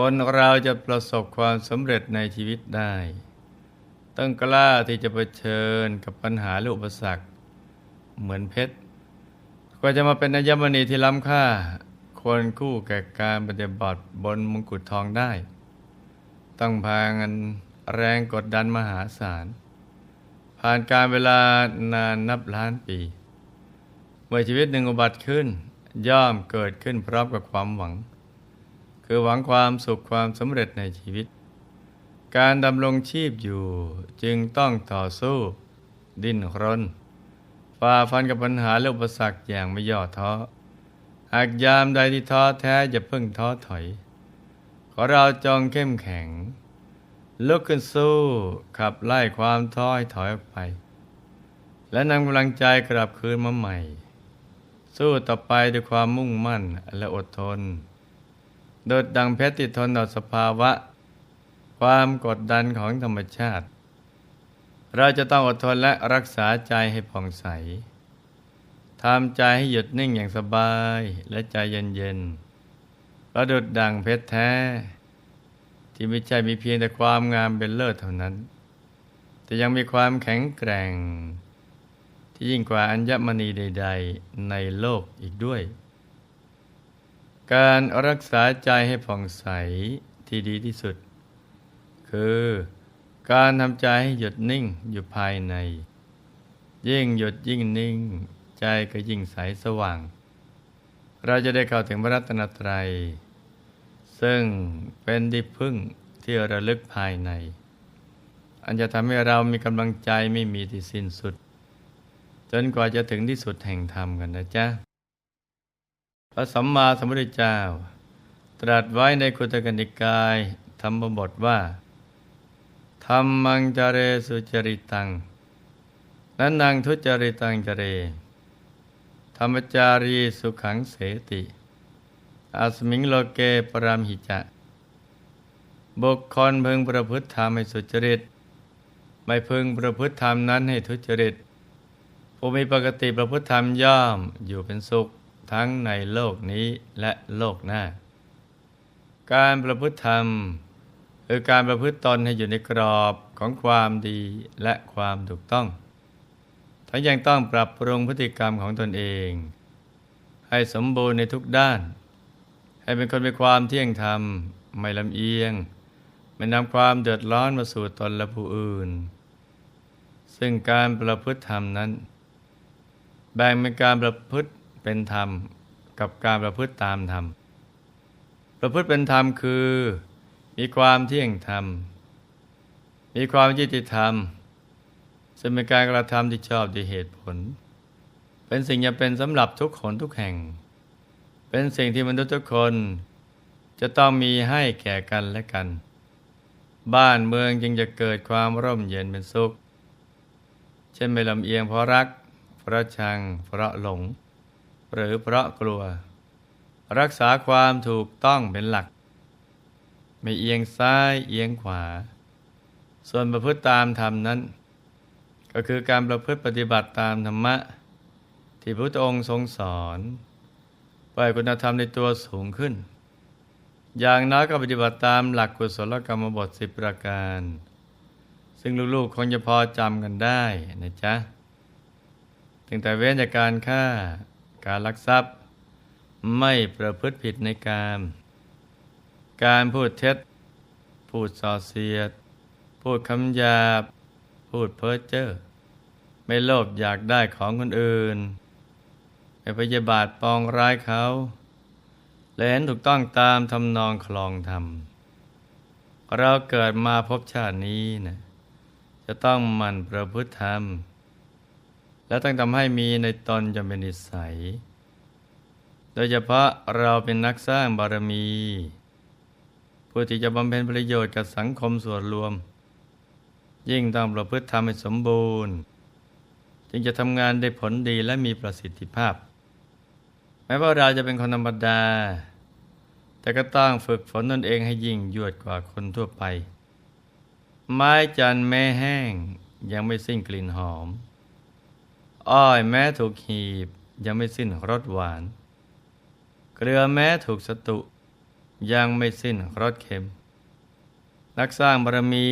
คนเราจะประสบความสำเร็จในชีวิตได้ ต้องกล้าที่จะเผชิญกับปัญหาและอุปสรรค เหมือนเพชรกว่าจะมาเป็นอัญมณีที่ล้ำค่า ควรคู่แก่การปฏิบัติบนมงกุฎทองได้ ต้องพางันแรงกดดันมหาศาล ผ่านการเวลานานนับล้านปี เมื่อชีวิตหนึ่งอุบัติขึ้น ย่อมเกิดขึ้นพร้อมกับความหวัง คือหวังความสุขความสำเร็จในชีวิต การดำรงชีพอยู่จึงต้องต่อสู้ ดิ้นรนฝ่าฟันกับปัญหาและอุปสรรคอย่างไม่ย่อท้อหากยามใดที่ท้อแท้อย่าเพิ่งท้อถอย ขอเราจองเข้มแข็งลุกขึ้นสู้ขับไล่ความท้อให้ถอยออกไป และนำกำลังใจกลับคืนมาใหม่ สู้ต่อไปด้วยความมุ่งมั่นและอดทน โดดดังเพชรติดทนต่อสภาวะ ความกดดันของธรรมชาติ เราจะต้องอดทนและรักษาใจให้ผ่องใสทำใจให้หยุดนิ่งอย่างสบายและใจเย็นๆประดุดดังเพชรแท้ ที่ไม่ใช่มีเพียงแต่ความงามเป็นเลิศเท่านั้น แต่ยังมีความแข็งแกร่ง ที่ยิ่งกว่าอัญมณีใด ๆ ในโลกอีกด้วย การรักษาใจให้ผ่องใสที่ดีที่สุด คือการทำใจให้หยุดนิ่งอยู่ภายใน ยิ่งหยุดยิ่งนิ่ง ใจก็ยิ่งใสสว่าง เราจะได้เข้าถึงพระรัตนตรัย ซึ่งเป็นที่พึ่งที่ระลึกภายใน อันจะทำให้เรามีกำลังใจไม่มีที่สิ้นสุด จนกว่าจะถึงที่สุดแห่งธรรมกันนะจ๊ะ ระสัมมาสัมพุทธเจ้า ตรัสไว้ในคุตกนิกายธรรมบทว่าธรรมังจเรสุจริตัง นั้นนางทุจริตังจเร ธรรมจารีสุขังเสติอาสมิงโลเกปรามหิจะ บุคคลพึงประพฤติธรรมให้สุจริต ไม่พึงประพฤติธรรมนั้นให้ทุจริตผู้มีปกติประพฤติธรรมย่อมอยู่เป็นสุข ทั้งในโลกนี้และโลกหน้า การประพฤติธรรมคือการประพฤติตนให้อยู่ในกรอบของความดีและความถูกต้อง ทั้งยังต้องปรับปรุงพฤติกรรมของตนเอง ให้สมบูรณ์ในทุกด้าน ให้เป็นคนมีความเที่ยงธรรม ไม่ลำเอียง ไม่นำความเดือดร้อนมาสู่ตนและผู้อื่น ซึ่งการประพฤติธรรมนั้น แบ่งเป็นการประพฤติ เป็นธรรมกับการประพฤติตามธรรม ประพฤติเป็นธรรมคือ มีความเที่ยงธรรม มีความยุติธรรมซึ่งเป็นการกระทำที่ชอบด้วยเหตุผล เป็นสิ่งจำเป็นสำหรับทุกคนทุกแห่ง เป็นสิ่งที่มนุษย์ทุกคน จะต้องมีให้แก่กันและกัน บ้านเมืองจึงจะเกิดความร่มเย็นเป็นสุข เช่นไม่ลำเอียงเพราะรัก เพราะชัง เพราะหลง หรือเพราะกลัว รักษาความถูกต้องเป็นหลัก ไม่เอียงซ้ายเอียงขวา ส่วนประพฤติตามธรรมนั้น ก็คือการประพฤติปฏิบัติตามธรรมะ ที่พระพุทธองค์ทรงสอนเพื่อให้คุณธรรมในตัวสูงขึ้น อย่างน้อยก็ปฏิบัติตามหลักกุศลกรรมบทสิบประการ ซึ่งลูกๆคงจะพอจำกันได้นะจ๊ะถึงแต่เว้นจากการฆ่า การลักทรัพย์ ไม่ประพฤติผิดในการ การพูดเท็จ พูดส่อเสียด พูดคำหยาบ พูดเพ้อเจ้อไม่โลภอยากได้ของคนอื่นไม่พยาบาทปองร้ายเขาและเห็นถูกต้องตามทำนองคลองธรรม เราเกิดมาพบชาตินี้นะจะต้องมันประพฤติธรรม และต้องทำให้มีในตนจนเป็นนิสัย โดยเฉพาะเราเป็นนักสร้างบารมีผู้ที่จะบำเพ็ญประโยชน์กับสังคมส่วนรวม ยิ่งต้องประพฤติธรรมให้สมบูรณ์ จึงจะทำงานได้ผลดีและมีประสิทธิภาพ แม้ว่าเราจะเป็นคนธรรมดา แต่ก็ต้องฝึกฝนตนเองให้ยิ่งยวดกว่าคนทั่วไป ไม้จันทร์แม้แห้งยังไม่สิ้นกลิ่นหอม อ้อยแม้ถูกหีบยังไม่สิ้นรสหวาน เกลือแม้ถูกสตุ ยังไม่สิ้นรสเค็ม นักสร้างบารมี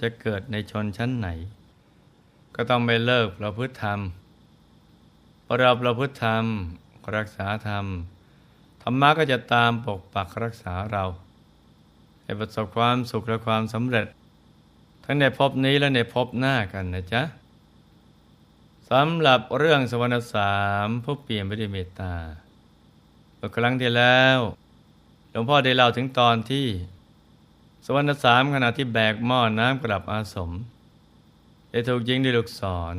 จะเกิดในชนชั้นไหน ก็ต้องไม่เลิกประพฤติธรรมเราประพฤติธรรม รักษาธรรม ธรรมะก็จะตามปกปักรักษาเรา ให้ประสบความสุขและความสำเร็จ ทั้งในภพนี้และในภพหน้ากันนะจ๊ะ สำหรับเรื่องสวรรณสามผู้เปลี่ยนไปด้วยเมตตาเมื่อครั้งที่แล้วหลวงพ่อได้เล่าถึงตอนที่ สวรรณสามขณะที่แบกหม้อน้ำกลับอาสม ได้ถูกยิงด้วยลูกศร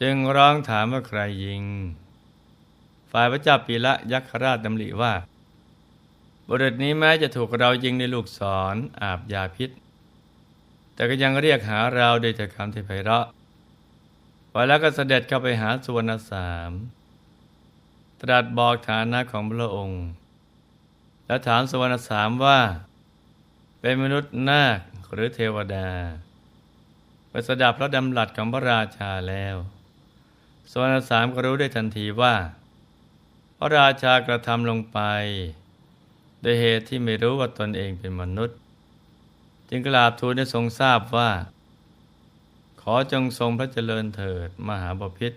จึงร้องถามว่าใครยิง ฝ่ายพระเจ้าปีละยักษราชดำริว่า บุริษนี้แม้จะถูกเรายิงในลูกศรออาบยาพิษ แต่ก็ยังเรียกหาเราโดยแต่คำที่ไพเราะ ไปแล้วก็เสด็จเข้าไปหาสุวรรณสาม ตรัสบอกฐานะของพระองค์ แล้วถามสุวรรณสามว่า เป็นมนุษย์นาคหรือเทวดาไปสดับพระดำรัสของพระราชาแล้วสุวรรณสามก็รู้ได้ทันทีว่า พระราชากระทำลงไปโดยเหตุที่ไม่รู้ว่าตนเองเป็นมนุษย์ จึงกราบทูลให้ทรงทราบว่า ขอจงทรงพระเจริญเถิดมหาบพิษ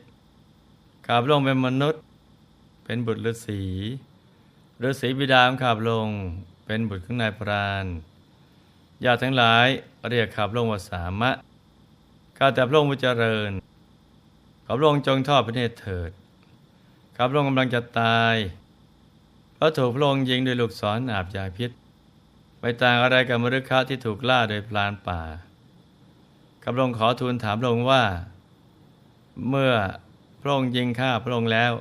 ข้าพระองค์เป็นมนุษย์ เป็นบุตรฤาษีฤาษีบิดาของข้าพระองค์เป็นบุตรของนายพรานญาติทั้งหลายเรียกข้าพระองค์ว่าสามะข้าแต่พระองค์ผู้เจริญข้าพระองค์จงทอดพระเนตรเถิดข้าพระองค์กำลังจะตายเพราะถูกพระองค์ยิงด้วยลูกศรอาบยาพิษไม่ต่างอะไรกับมฤคะที่ถูกล่าโดยพลานป่า กับพระองค์ขอทูลถามพระองค์ว่า เมื่อพระองค์ยิงฆ่าพระองค์แล้ว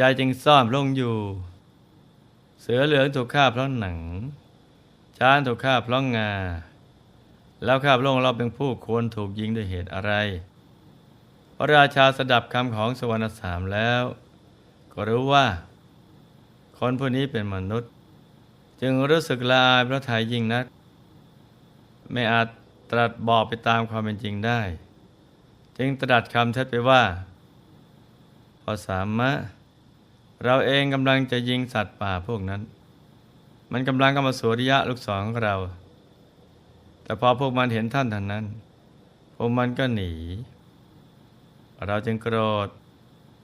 ยายจึงซ่อนพระองค์อยู่ เสือเหลืองถูกฆ่าเพราะหนัง ช้างถูกฆ่าเพราะงา แล้วข้าพระองค์เราเป็นผู้ควรถูกยิงด้วยเหตุอะไร พระราชาสดับคำของสวรรณสามแล้ว ก็รู้ว่า คนผู้นี้เป็นมนุษย์ จึงรู้สึกลายพระทัยยิ่งนัก ไม่อาจ ตรัสบอกไปตามความเป็นจริงได้ จึงตรัสคำเท็จไปว่า พอสามะ เราเองกำลังจะยิงสัตว์ป่าพวกนั้น มันกำลังกำมาสวริยะลูกศรของเรา แต่พอพวกมันเห็นท่านท่านนั้น พวกมันก็หนี เราจึงโกรธ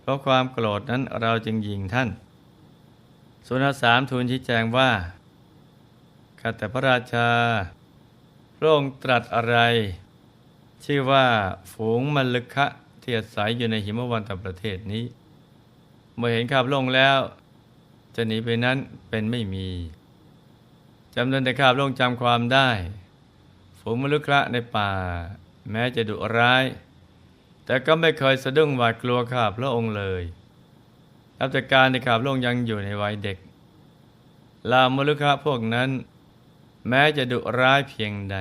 เพราะความโกรธนั้นเราจึงยิงท่าน สุนทรสามทูลชี้แจงว่าข้าแต่พระราชา ระองค์ตรัสอะไร ชื่อว่าฝูงมลคะที่อาศัยอยู่ในหิมวันตประเทศนี้ เมื่อเห็นข้าพระองค์แล้ว จะหนีไปนั้นเป็นไม่มีจำนวนแต่ข้าพระองค์จำความได้ ฝูงมลคะในป่า แม้จะดุร้าย แต่ก็ไม่เคยสะดุ้งหวาดกลัวข้าพระองค์เลยนับแต่การที่ข้าพระองค์ยังอยู่ในวัยเด็กลามลคะพวกนั้น แม้จะดุร้ายเพียงใด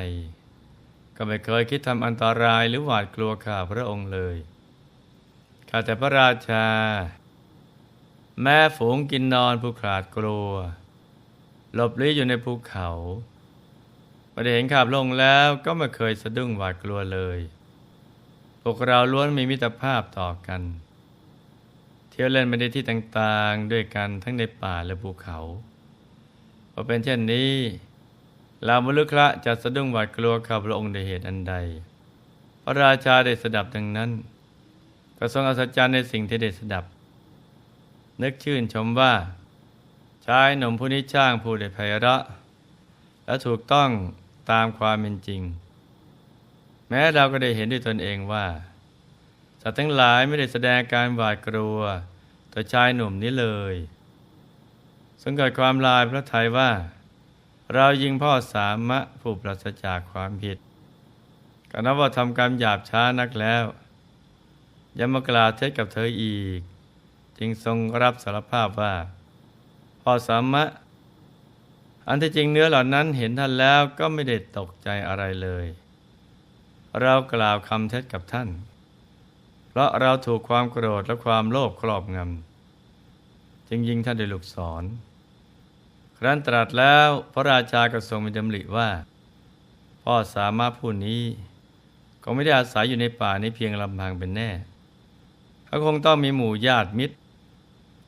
ก็ไม่เคยคิดทำอันตรายหรือหวาดกลัวข้าพระองค์เลยข้าแต่พระราชา แม้ฝูงกินนอนผู้ขาดกลัว หลบลี้อยู่ในภูเขาพอได้เห็นข้าพระองค์แล้วก็ไม่เคยสะดุ้งหวาดกลัวเลย พวกเราล้วนมีมิตรภาพต่อกัน เที่ยวเล่นไปในที่ต่างๆ ด้วยกันทั้งในป่าและภูเขาพอเป็นเช่นนี้ ลามลุคะจะสะดุ้งหวาดกลัวข้าพระองค์ในเหตุอันใด พระราชาได้สดับดังนั้นก็ทรงอัศจรรย์ในสิ่งที่ได้สดับ นึกชื่นชมว่าชายหนุ่มผู้นี้ช่างผู้ได้ไพเราะและถูกต้องตามความเป็นจริง แม้เราก็ได้เห็นด้วยตนเองว่า สัตว์ทั้งหลายไม่ได้แสดงการหวาดกลัวต่อชายหนุ่มนี้เลยสงเกิดความลายพระทัยว่า เรายิงพ่อสามะผู้ปราศจากความผิดก็นับว่าทำกรรมหยาบช้านักแล้วยังมากล่าวเท็จกับเธออีก จึงทรงรับสารภาพว่า พ่อสามะ อันที่จริงเนื้อเหล่านั้นเห็นท่านแล้วก็ไม่ได้ตกใจอะไรเลย เรากล่าวคำเท็จกับท่าน เพราะเราถูกความโกรธและความโลภครอบงำจึงยิงท่านด้วยลูกศร ครั้นตรัสแล้วพระราชากระทรงมีดำริว่า พ่อสามารถผู้นี้ก็ไม่ได้อาศัยอยู่ในป่านี้เพียงลำพังเป็นแน่ เขาคงต้องมีหมู่ญาติมิตร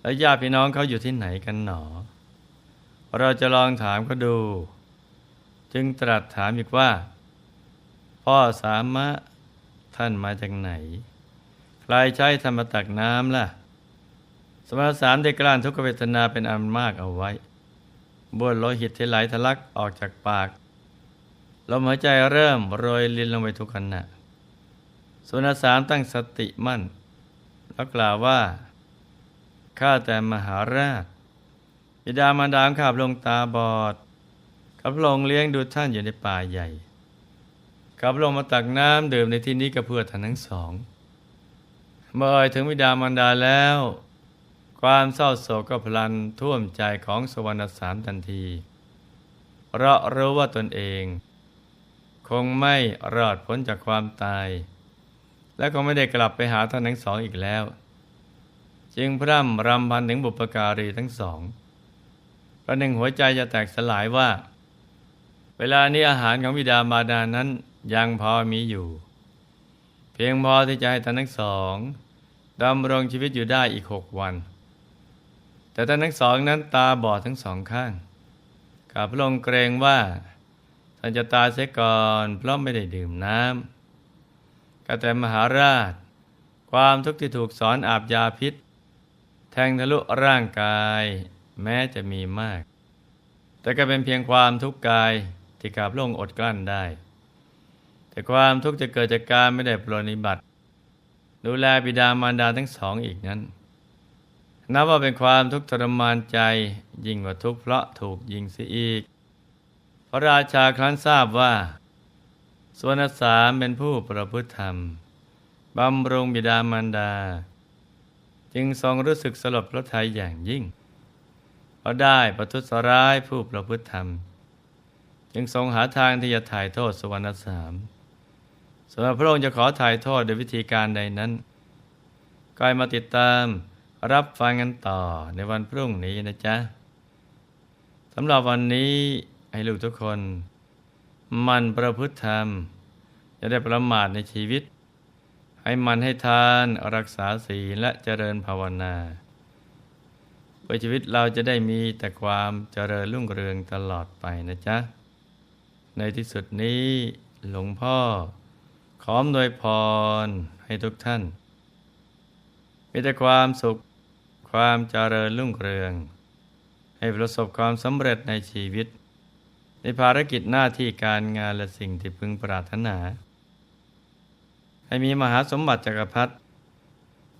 และญาติพี่น้องเขาอยู่ที่ไหนกันหนอ เราจะลองถามเขาดู จึงตรัสถามอีกว่า พ่อสามะท่านมาจากไหน ใครใช้ธรรมตักน้ำล่ะ สมณสามได้กล้นทุกขเวทนาเป็นอันมากเอาไว้ บ้วนโลหิตที่ไหลทะลักออกจากปากลมหายใจเริ่มโรยลินลงไปทุกขณะสุนสามตั้งสติมั่น แล้วกล่าวว่า ข้าแต่มหาราชบิดามารดาข้าพระองค์ตาบอดข้าพระองค์เลี้ยงดูท่านอยู่ในป่าใหญ่ข้าพระองค์มาตักน้ำดื่มในที่นี้ก็เพื่อท่านทั้งสอง เมื่อเอ่ยถึงบิดามารดาแล้ว ความเศร้าโศกก็พลันท่วมใจของสวรรณสามทันทีเพราะรู้ว่าตนเอง คงไม่รอดพ้นจากความตาย และก็ไม่ได้กลับไปหาท่านทั้งสองอีกแล้ว จึงพร่ำรำพันถึงบุปการีทั้งสองประหนึ่งหัวใจจะแตกสลายว่า เวลานี้อาหารของบิดามารดานั้นยังพอมีอยู่ เพียงพอที่จะให้ท่านทั้งสองดำรงชีวิตอยู่ได้อีกหกวัน แต่ท่านทั้งสองนั้นตาบอดทั้งสองข้างข้าพระองค์เกรงว่าท่านจะตายเสียก่อนเพราะไม่ได้ดื่มน้ำก็แต่มหาราช ความทุกข์ที่ถูกสอนอาบยาพิษ แทงทะลุร่างกายแม้จะมีมาก แต่ก็เป็นเพียงความทุกข์กายที่ข้าพระองค์อดกลั้นได้ แต่ความทุกข์จะเกิดจากการไม่ได้ปรนิบัติ ดูแลบิดามารดาทั้งสองอีกนั้น นับว่าเป็นความทุกข์ทรมานใจ ยิ่งกว่าทุกข์เพราะถูกยิงเสียอีก พระราชาครั้นทราบว่าสวนสามเป็นผู้ประพฤติธรรมบำรุงบิดามารดา จึงทรงรู้สึกสลดพระทัยอย่างยิ่งเพอได้ประทุษร้ายผู้ประพฤติธรรม จึงทรงหาทางที่จะถ่ายโทษสวรรณสามส่วนพระองค์จะขอถ่ายโทษโดยวิธีการใดนั้นก็มาติดตาม รับฟังกันต่อในวันพรุ่งนี้นะจ๊ะสำหรับวันนี้ให้ลูกทุกคน มันประพฤติธรรม จะได้ประมาทในชีวิต ให้มันให้ทานรักษาศีลและเจริญภาวนาเพื่อชีวิตเราจะได้มีแต่ความเจริญรุ่งเรืองตลอดไปนะจ๊ะ ในที่สุดนี้หลวงพ่อ ขอมโดยพรให้ทุกท่าน มีแต่ความสุข ความเจริญรุ่งเรือง ให้ประสบความสำเร็จในชีวิต ในภารกิจหน้าที่การงานและสิ่งที่พึงปรารถนา ให้มีมหาสมบัติจักรพรรดิ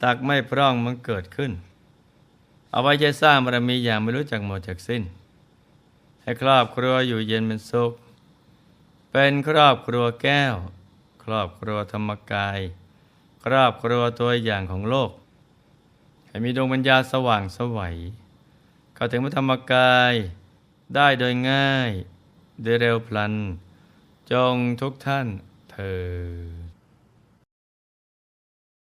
ตักไม่พร่องมันเกิดขึ้น เอาไว้ใช้สร้างบารมีอย่างไม่รู้จักหมดจากสิ้น ให้ครอบครัวอยู่เย็นเป็นสุข เป็นครอบครัวแก้ว ครอบครัวธรรมกาย ครอบครัวตัวอย่างของโลก ให้มีดวงปัญญาสว่างสวัยเข้าถึงพระธรรมกายได้โดยง่าย โดยเร็วพลัน จงทุกท่านเธอ